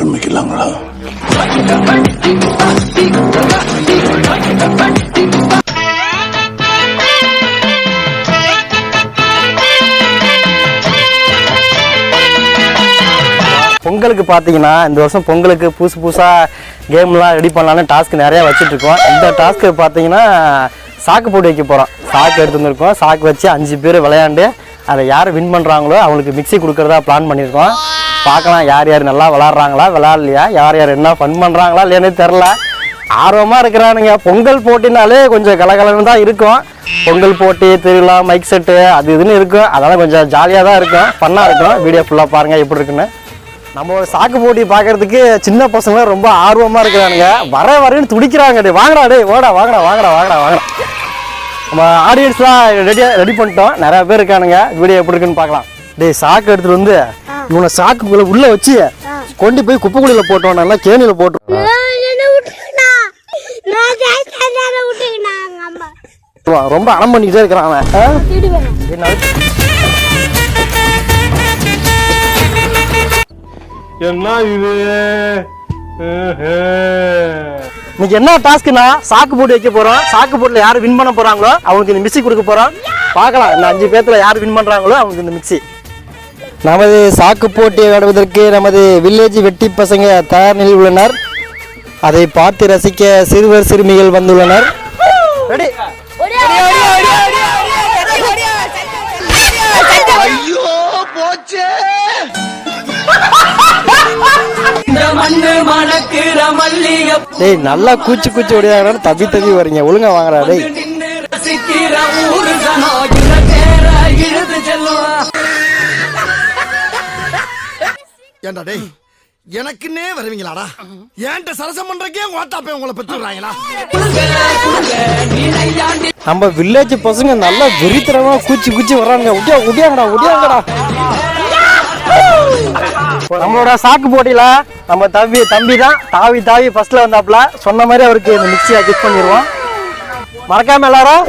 ஆரம்பிக்கலாங்களா? பொங்கலுக்கு பார்த்தீங்கன்னா இந்த வருஷம் பொங்கலுக்கு புதுசு புதுசாக கேம்லாம் ரெடி பண்ணலான்னு டாஸ்க் நிறையா வச்சுட்ருக்கோம் இந்த டாஸ்க்கு பார்த்தீங்கன்னா சாக்கு போட்டு வைக்க போகிறோம் சாக்கு எடுத்து வந்திருக்கோம். சாக்கு வச்சு அஞ்சு பேர் விளையாண்டு அதை யார் வின் பண்ணுறாங்களோ அவங்களுக்கு மிக்ஸி கொடுக்குறதா பிளான் பண்ணியிருக்கோம். பார்க்கலாம் யார் யார் நல்லா விளாட்றாங்களா விளாட்லையா யார் யார் என்ன ஃபன் பண்ணுறாங்களா இல்லையானே தெரில ஆர்வமாக இருக்கிறானுங்க. பொங்கல் போட்டினாலே கொஞ்சம் கலகலன்னு தான் இருக்கும். பொங்கல் போட்டி திருவிழா மைக் செட்டு அது இதுன்னு இருக்கும். அதெல்லாம் கொஞ்சம் ஜாலியாக தான் இருக்கும். ஃபன்னாக இருக்கும். வீடியோ ஃபுல்லாக பாருங்கள் எப்படி இருக்குன்னு. நம்ம ஒரு சாக்கு போட்டி பார்க்கறதுக்கு சின்ன பசங்க ரொம்ப ஆர்வமாக இருக்கிறானுங்க. வர வரேன்னு துடிக்கிறாங்க. டே வாங்கடா டே ஓடா வாங்கடா வாங்கடா வாங்கடா வாங்கடா. நம்ம ஆடியன்ஸ்லாம் ரெடியாக ரெடி பண்ணிட்டோம். நிறையா பேர் இருக்கானுங்க. வீடியோ எப்படி இருக்குன்னு பார்க்கலாம். டேய் சாக்கு எடுத்துகிட்டு வந்து இவனை சாக்குக்குள்ள உள்ள வச்சு கொண்டு போய் குப்பைக்குழியில் போட்டோம். நல்லா கேணியில் போட்டு என்ன விட்டுக்கினா நான் ஜெயிச்சாதான விட்டுக்கினாங்க அம்மா? ரொம்ப அடம் பண்ணிக்கிட்டே இருக்கிறான் அவன்? என்ன இது? இன்னைக்கு என்ன டாஸ்க்னா சாக்கு போட்டு வைக்க போறோம். சாக்கு போட்டுல யார் வின் பண்ண போறாங்களோ அவங்களுக்கு இந்த மிக்ஸி கொடுக்க போறோம். பார்க்கலாம் இந்த அஞ்சு பேர்த்துல யார் வின் பண்றாங்களோ அவங்களுக்கு இந்த மிக்ஸி. நமது சாக்கு போட்டியை விளையாடுவதற்கு நமது வில்லேஜ் வெட்டி பசங்க தயார் நிலையில் உள்ளனர். அதை பார்த்து ரசிக்க சிறுவர் சிறுமிகள் வந்துள்ளனர். ரெடி. டேய் நல்லா கூச்சி கூச்சி ஓடியாங்கன்னு தப்பி தப்பி வரீங்க. ஒழுங்கா வாங்கடா டேய். ஏண்டா டேய் எனக்குன்னே வருவீங்களாடா ஏன்ட்ட சரசம் பண்றக்கே ஓட்டாப்பே உங்களை பெற்றுறாங்களா நம்ம வில்லேஜ் பசங்க நல்லா வெறித்தனமா கூச்சி கூச்சி வர்றாங்க உடியா உடியாங்கடா உடியாங்கடா நம்மளோட சாக்கு போட்டியில நம்ம தம்பி தம்பி தான் தாவி தாவி ஃபர்ஸ்ட்ல வந்தாப்ல சொன்ன மாதிரி அவருக்கு இந்த மிக்சியை கிஃப்ட் பண்ணிடுவோம் மறக்காம எல்லாரும்